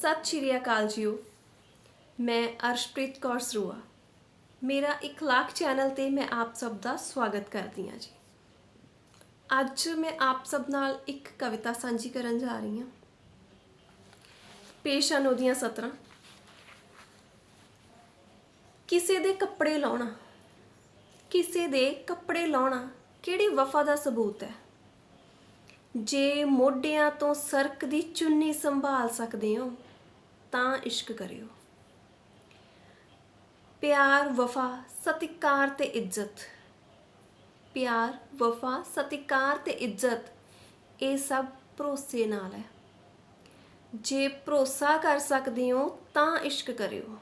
ਸਤਿ ਸ਼੍ਰੀ ਅਕਾਲ ਜੀਓ। ਮੈਂ ਅਰਸ਼ਪ੍ਰੀਤ ਕੌਰ ਸਰੂਆ। ਮੇਰਾ ਇਖਲਾਕ ਚੈਨਲ ਤੇ ਮੈਂ ਆਪ ਸਭ ਦਾ ਸਵਾਗਤ ਕਰਦੀ ਹਾਂ ਜੀ। ਅੱਜ ਮੈਂ ਆਪ ਸਭ ਨਾਲ ਇੱਕ ਕਵਿਤਾ ਸਾਂਝੀ ਕਰਨ ਜਾ ਰਹੀ ਹਾਂ। ਪੇਸ਼ ਹਨ ਉਹਦੀਆਂ ਸਤਰਾਂ। ਕਿਸੇ ਦੇ ਕੱਪੜੇ ਲਾਉਣਾ। ਕਿਸੇ ਦੇ ਕੱਪੜੇ ਲਾਉਣਾ ਕਿਹੜੀ ਵਫਾ ਦਾ ਸਬੂਤ ਹੈ? ਜੇ ਮੋਢਿਆਂ ਤੋਂ ਸਰਕ ਦੀ ਚੁੰਨੀ ਸੰਭਾਲ ਸਕਦੇ ਹੋ ਤਾਂ ਇਸ਼ਕ ਕਰਿਓ। ਪਿਆਰ, ਵਫਾ, ਸਤਿਕਾਰ ਤੇ ਇੱਜ਼ਤ। ਪਿਆਰ, ਵਫਾ, ਸਤਿਕਾਰ ਤੇ ਇੱਜ਼ਤ, ਇਹ ਸਭ ਭਰੋਸੇ ਨਾਲ ਹੈ। ਜੇ ਭਰੋਸਾ ਕਰ ਸਕਦੇ ਹੋ ਤਾਂ ਇਸ਼ਕ ਕਰਿਓ।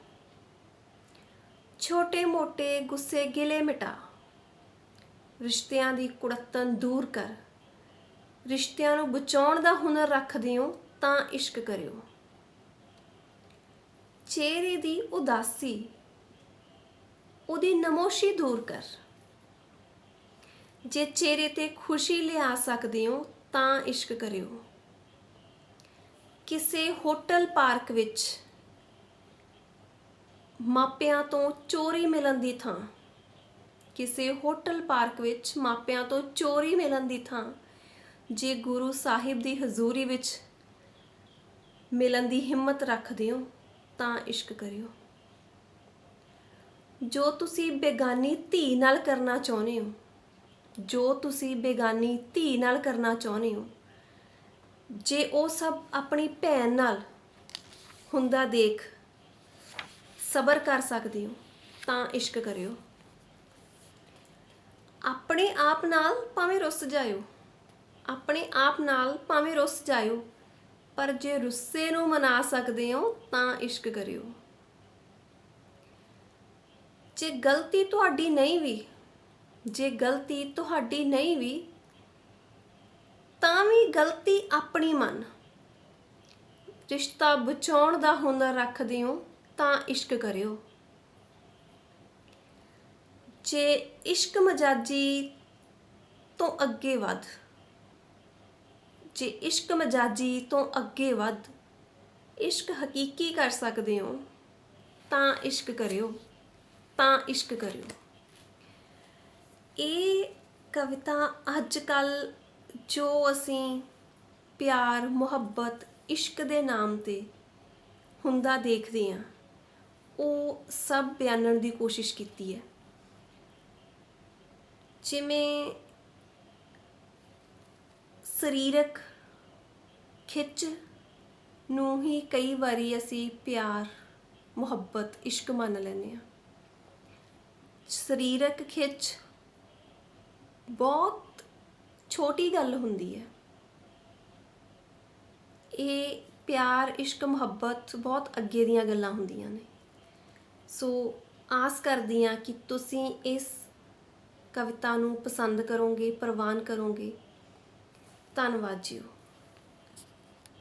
ਛੋਟੇ ਮੋਟੇ ਗੁੱਸੇ ਗਿਲੇ ਮਿਟਾ। ਰਿਸ਼ਤਿਆਂ ਦੀ ਕੁੜੱਤਨ ਦੂਰ ਕਰ। ਰਿਸ਼ਤਿਆਂ ਨੂੰ ਬਚਾਉਣ ਦਾ ਹੁਨਰ ਰੱਖਦੇ ਹੋ ਤਾਂ ਇਸ਼ਕ ਕਰਿਓ। ਚਿਹਰੇ ਦੀ ਉਦਾਸੀ। ਉਹਦੀ ਨਮੋਸ਼ੀ ਦੂਰ ਕਰ। ਜੇ ਚਿਹਰੇ ਤੇ ਖੁਸ਼ੀ ਲਿਆ ਸਕਦੇ ਹੋ ਤਾਂ ਇਸ਼ਕ ਕਰਿਓ। ਕਿਸੇ ਹੋਟਲ ਪਾਰਕ ਵਿੱਚ ਮਾਪਿਆਂ ਤੋਂ ਚੋਰੀ ਮਿਲਣ ਦੀ ਥਾਂ। ਕਿਸੇ ਹੋਟਲ ਪਾਰਕ ਵਿੱਚ ਮਾਪਿਆਂ ਤੋਂ ਚੋਰੀ ਮਿਲਣ ਦੀ ਥਾਂ। ਜੇ ਗੁਰੂ ਸਾਹਿਬ ਦੀ ਹਜ਼ੂਰੀ ਵਿੱਚ ਮਿਲਣ ਦੀ ਹਿੰਮਤ ਰੱਖਦੇ ਹੋ ਤਾਂ ਇਸ਼ਕ ਕਰਿਓ। ਜੋ ਤੁਸੀਂ ਬੇਗਾਨੀ ਧੀ ਨਾਲ ਕਰਨਾ ਚਾਹੁੰਦੇ ਹੋ, ਜੋ ਤੁਸੀਂ ਬੇਗਾਨੀ ਧੀ ਨਾਲ ਕਰਨਾ ਚਾਹੁੰਦੇ ਹੋ, ਜੇ ਉਹ ਸਭ ਆਪਣੀ ਭੈਣ ਨਾਲ ਹੁੰਦਾ ਦੇਖ ਸਬਰ ਕਰ ਸਕਦੇ ਹੋ, ਤਾਂ ਇਸ਼ਕ ਕਰਿਓ। ਆਪਣੇ ਆਪ ਨਾਲ ਭਾਵੇਂ ਰੁੱਸ ਜਾਇਓ, ਆਪਣੇ ਆਪ ਨਾਲ ਭਾਵੇਂ ਰੁੱਸ ਜਾਇਓ ਪਰ ਜੇ ਰੁੱਸੇ ਨੂੰ ਮਨਾ ਸਕਦੇ ਹੋ, ਤਾਂ ਇਸ਼ਕ ਕਰਿਓ। ਜੇ ਗਲਤੀ ਤੁਹਾਡੀ ਨਹੀਂ ਵੀ, ਜੇ ਗਲਤੀ ਤੁਹਾਡੀ ਨਹੀਂ ਵੀ, ਤਾਂ ਵੀ ਗਲਤੀ ਆਪਣੀ ਮੰਨ। ਰਿਸ਼ਤਾ ਬਚਾਉਣ ਦਾ ਹੁਨਰ ਰੱਖਦੇ ਹੋ, ਤਾਂ ਇਸ਼ਕ ਕਰਿਓ। ਜੇ ਇਸ਼ਕ ਮਜਾਜੀ ਤੋਂ ਅੱਗੇ ਵੱਧ ਜੇ ਇਸ਼ਕ ਮਜਾਜੀ ਤੋਂ ਅੱਗੇ ਵੱਧ ਇਸ਼ਕ ਹਕੀਕੀ ਕਰ ਸਕਦੇ ਹੋ, ਤਾਂ ਇਸ਼ਕ ਕਰਿਓ, ਤਾਂ ਇਸ਼ਕ ਕਰਿਓ। ਇਹ ਕਵਿਤਾ ਅੱਜ ਕੱਲ ਜੋ ਅਸੀਂ ਪਿਆਰ, ਮੁਹੱਬਤ, ਇਸ਼ਕ ਦੇ ਨਾਮ ਤੇ ਹੁੰਦਾ ਦੇਖਦੇ ਹਾਂ, ਉਹ ਸਭ ਬਿਆਨਣ ਦੀ ਕੋਸ਼ਿਸ਼ ਕੀਤੀ ਹੈ। ਜਿਵੇਂ ਸਰੀਰਕ ਖਿੱਚ ਨੂੰ ਹੀ ਕਈ ਵਾਰੀ ਅਸੀਂ ਪਿਆਰ, ਮੁਹੱਬਤ, ਇਸ਼ਕ ਮੰਨ ਲੈਂਦੇ ਹਾਂ। ਸਰੀਰਕ ਖਿੱਚ ਬਹੁਤ ਛੋਟੀ ਗੱਲ ਹੁੰਦੀ ਹੈ। ਇਹ ਪਿਆਰ, ਇਸ਼ਕ, ਮੁਹੱਬਤ ਬਹੁਤ ਅੱਗੇ ਦੀਆਂ ਗੱਲਾਂ ਹੁੰਦੀਆਂ ਨੇ। ਸੋ ਆਸ ਕਰਦੀ ਹਾਂ ਕਿ ਤੁਸੀਂ ਇਸ ਕਵਿਤਾ ਨੂੰ ਪਸੰਦ ਕਰੋਗੇ, ਪ੍ਰਵਾਨ ਕਰੋਗੇ। ਧੰਨਵਾਦ ਜੀ।